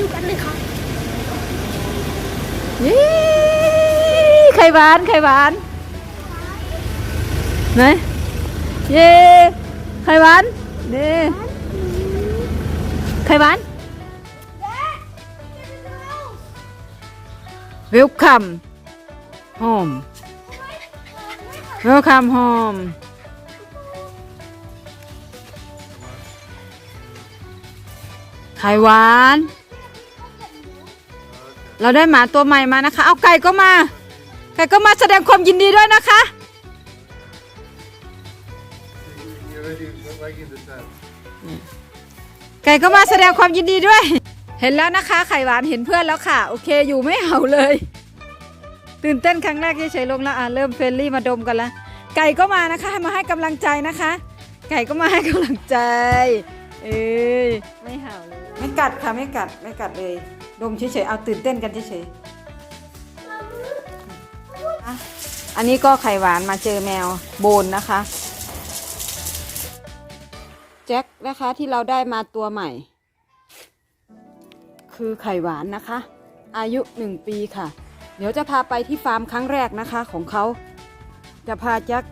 ดูกันเลยครับยี่ไข่หวานไข่หวานไหนเย้ไข่หวานนี่ไข่หวาน welcome home welcome home ไข่หวาน เราได้หมาตัวใหม่มานะคะ เอาไก่ก็มา ไก่ก็มาแสดงความยินดีด้วยนะคะ ไก่ก็มาแสดงความยินดีด้วย เห็นแล้วนะคะ ไข่หวานเห็นเพื่อนแล้วค่ะ โอเคอยู่ไม่เห่าเลย ตื่นเต้นครั้งแรกเฉยๆลงแล้วอะเริ่มเฟรนลี่มาดมกันแล้วไก่ก็มานะคะมาให้กำลังใจนะคะ ไก่ก็มาให้กำลังใจ เอ้ยไม่เห่าเลย ไม่กัดค่ะไม่กัดไม่กัดเลย ดมเฉยๆ เอาตื่นเต้นกันเฉยๆอะอันนี้ก็ไข่หวานมาเจอแมวโบนนะคะ แจ็คนะคะที่เราได้มาตัวใหม่ คือไข่หวานนะคะ อายุหนึ่งปีค่ะ เดี๋ยวจะพาไปที่ฟาร์มครั้งแรกนะคะของเขา จะพาแจ็ค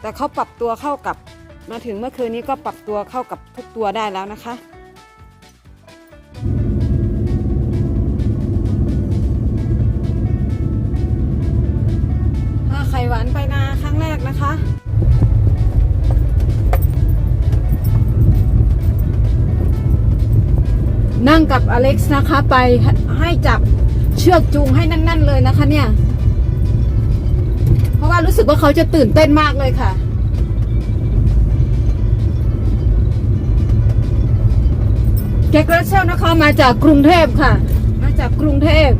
แต่เขาปรับตัวเข้ากับมาถึงเมื่อคืนนี้ก็ปรับตัวเข้ากับทุกตัวได้แล้วนะคะ นั่งกับอเล็กซ์นะคะ ไปให้จับเชือกจูงให้แนั่นๆเลยนะคะ เนี่ย เพราะว่ารู้สึกว่าเขาจะตื่นเต้นมากเลยค่ะแจ็ครัสเซลนะคะมาจากกรุงเทพค่ะ มาจากกรุงเทพ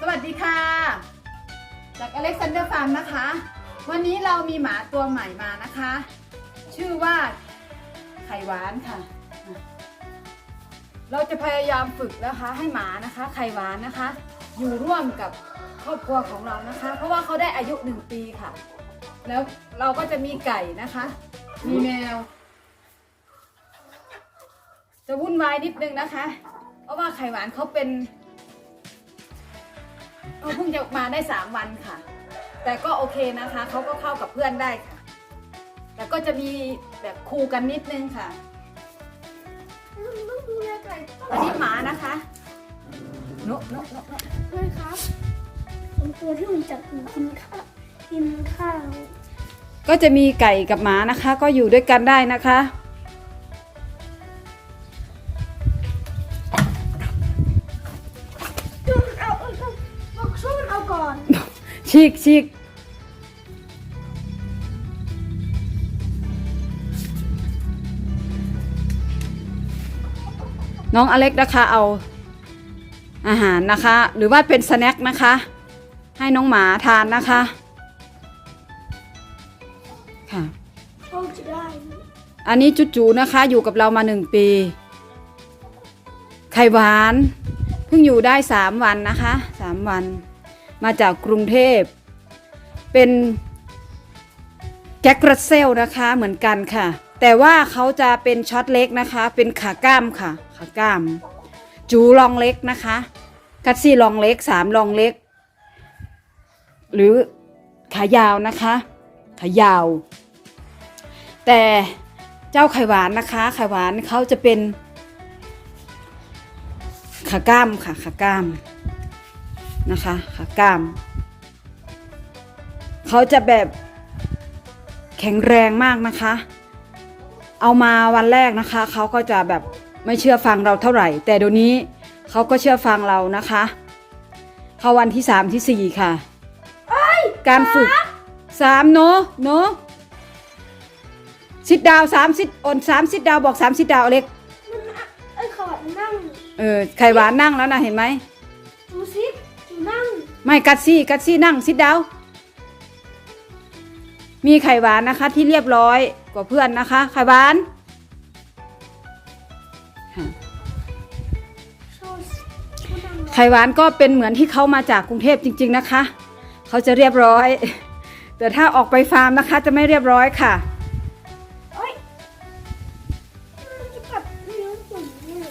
สวัสดีค่ะ จากอเล็กซานเดอร์ฟาร์มนะคะ วันนี้เรามีหมาตัวใหม่มานะคะ ชื่อว่าไข่หวานค่ะ เราจะพยายามฝึกนะคะให้หมานะคะ ไข่หวานนะคะ อยู่ร่วมกับครอบครัวของเรานะคะ เพราะว่าเขาได้อายุหนึ่งปีค่ะ แล้วเราก็จะมีไก่นะคะ มีแมว จะวุ่นวายนิดนึงนะคะ เพราะว่าไข่หวานเขาเป็นเขาเพิ่งจะมาได้สามวันค่ะ แต่ก็โอเคนะคะเขาก็เข้ากับเพื่อนได้ค่ะ แต่ก็จะมีแบบคูกันนิดนึงค่ะต้องดูแลไก่อันนี้หมานะคะโนโนโนโนด้วยครับเป็นตัวที่มันจับกินข้าวกินข้าว ก็จะมีไก่กับหมานะคะ ก็อยู่ด้วยกันได้นะคะ ฉีกฉีกน้องอเล็กนะคะเอาอาหารนะคะ หรือว่าเป็นสแน็คนะคะ ให้น้องหมาทานนะคะค่ะอันนี้จุจูนะคะอยู่กับเรามาหนึ่งปี ไข่หวาน เพิ่งอยู่ได้สามวันนะคะสามวัน มาจากกรุงเทพ เป็นแจ็ครัสเซลนะคะเหมือนกันค่ะ แต่ว่าเขาจะเป็นช็อตเล็กนะคะ เป็นขาก้ามค่ะ ขาก้าม จูลองเล็กนะคะ กัตซี่ลองเล็กสามลองเล็ก หรือขายาวนะคะ ขายาว แต่เจ้าไข่หวานนะคะไข่หวานเขาจะเป็นขาก้ามค่ะขาก้าม นะคะขากล้าม เขาจะแบบแข็งแรงมากนะคะ เอามาวันแรกนะคะ เขาก็จะแบบไม่เชื่อฟังเราเท่าไหร่ แต่เดี๋ยวนี้เขาก็เชื่อฟังเรานะคะ เข้าวันที่สามที่สี่ค่ะ การฝึกสามโนโนซิดดาวสามซิดอ่อนสามซิดดาวบอกสามซิดดาวอเล็ก มันอะไอ้ขอดนั่ง เออไข่หวานนั่งแล้วนะเห็นไหมดูซิดูนั่ง ไม่กัดซี่กัดซี่นั่งซิดดาวมีไข่หวานนะคะที่เรียบร้อยกว่าเพื่อนนะคะ ไข่หวานค่ะโชว์ดูนั่งไข่หวานก็เป็นเหมือนที่เขามาจากกรุงเทพจริง ๆนะคะ เขาจะเรียบร้อย แต่ถ้าออกไปฟาร์มนะคะจะไม่เรียบร้อยค่ะโอ๊ยมันจะกัดเนื้อตุ๋นเนี่ย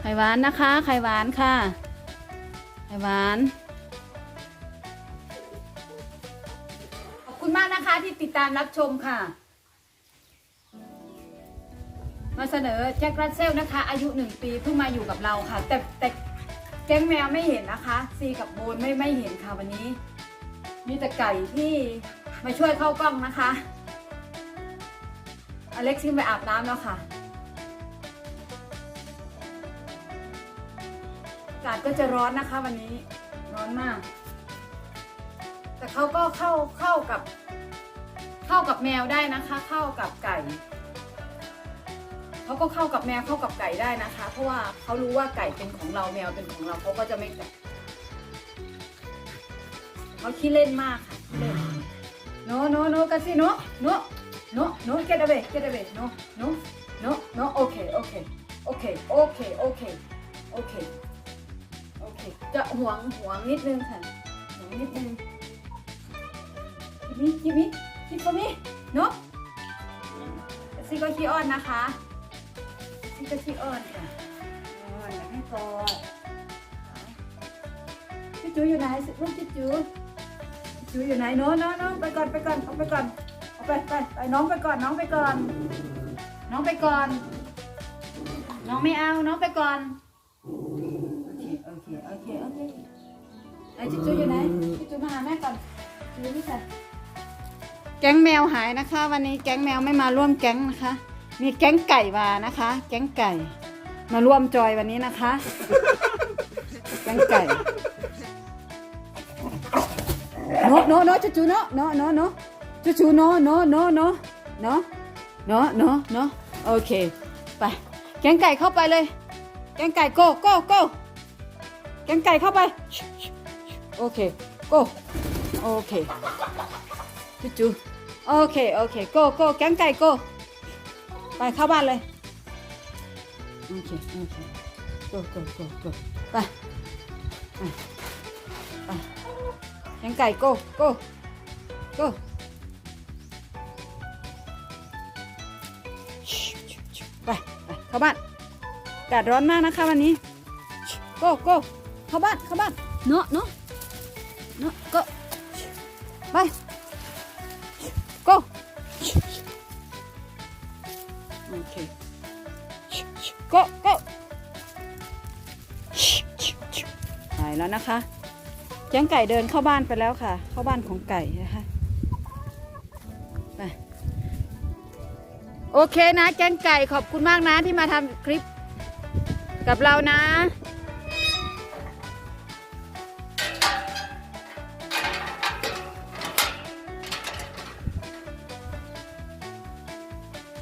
ไข่หวานนะคะ ไข่หวานค่ะ ไข่หวาน ขอบคุณมากนะคะที่ติดตามรับชมค่ะ มาเสนอแจ็ครัสเซลนะคะ อายุหนึ่งปีเพิ่งมาอยู่กับเราค่ะ แต่แต่แก๊งแมวไม่เห็นนะคะ ซีกับโบนไม่ไม่เห็นค่ะวันนี้ มีแต่ไก่ที่มาช่วยเข้ากล้องนะคะ อเล็กซ์ขึ้นไปอาบน้ำแล้วค่ะ กาศก็จะร้อนนะคะ วันนี้ร้อนมาก แต่เขาก็เข้าเข้ากับ เข้ากับแมวได้นะคะ เข้ากับไก่เขาก็เข้ากับแมวเข้ากับไก่ได้นะคะ เพราะว่าเขารู้ว่าไก่เป็นของเราแมวเป็นของเราเขาก็จะไม่กัดเขาขี้เล่นมากค่ะเล่นโนโนโนกันสิโนโนโนโน get away get away no no no no โอเคโอ จะหวงหวงนิดนึงค่ะหวงนิดนึงกิมิกิมิกิฟมิเนาะซีก็ขี้อ้อนนะคะซีก็ขี้อ้อนค่ะออนอยากให้กอดจิจูอยู่ไหนลูกจิจูจูอยู่ไหนโน้โน้โน้ไปก่อนไปก่อนเอาไปก่อนเอาไปไปไปน้องไปก่อนน้องไปก่อน น้องไปก่อน น้องไม่เอาน้องไปก่อน โอเคโอเคโอเคไอ้จุ๊จุ๊อยู่ไหนจุ๊จุ๊มาหาแม่ก่อนอยู่นี่ค่ะแก๊งแมวหายนะคะ วันนี้แก๊งแมวไม่มาร่วมแก๊งนะคะ มีแก๊งไก่มานะคะ แก๊งไก่ มาร่วมจอยวันนี้นะคะ แก๊งไก่โนโนโนจุ๊จุ๊โนโนโนโนจุ๊จุ๊โนโนโนโนโนโนโนโนโอเค ไป แก๊งไก่เข้าไปเลย แกงไก่ go go go แก กงไก่เข้าไป โอเค go โอเคจุ๊จูโอเค โอเค go go แกงไก่ go ไปเข้าบ้านเลย โอเค โอเค go go go go ไป ไปไปแกงไก่ go go go ไป ไป เข้าบ้านอากาศร้อนมากนะคะวันนี้ โกโก เข้าบ้านเข้าบ้านเนาะเนาะเนาะก็ไปโก้โอเคโก้โก้ไปแล้วนะคะแจ้งไก่เดินเข้าบ้านไปแล้วค่ะ เข้าบ้านของไก่นะคะไปโอเคนะแจ้งไก่ขอบคุณมากนะที่มาทำคลิปกับเรานะ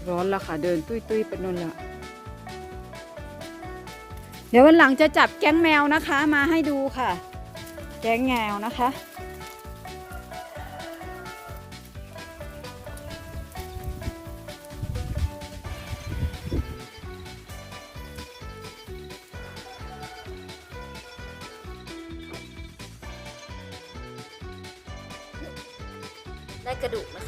ร้อนแล้วค่ะ เดินตุ้ยตุ้ยไปนนละเดี๋ยววันหลังจะจับแก๊งแมวนะคะ มาให้ดูค่ะ แก๊งแมวนะคะ ได้กระดูกนะคะ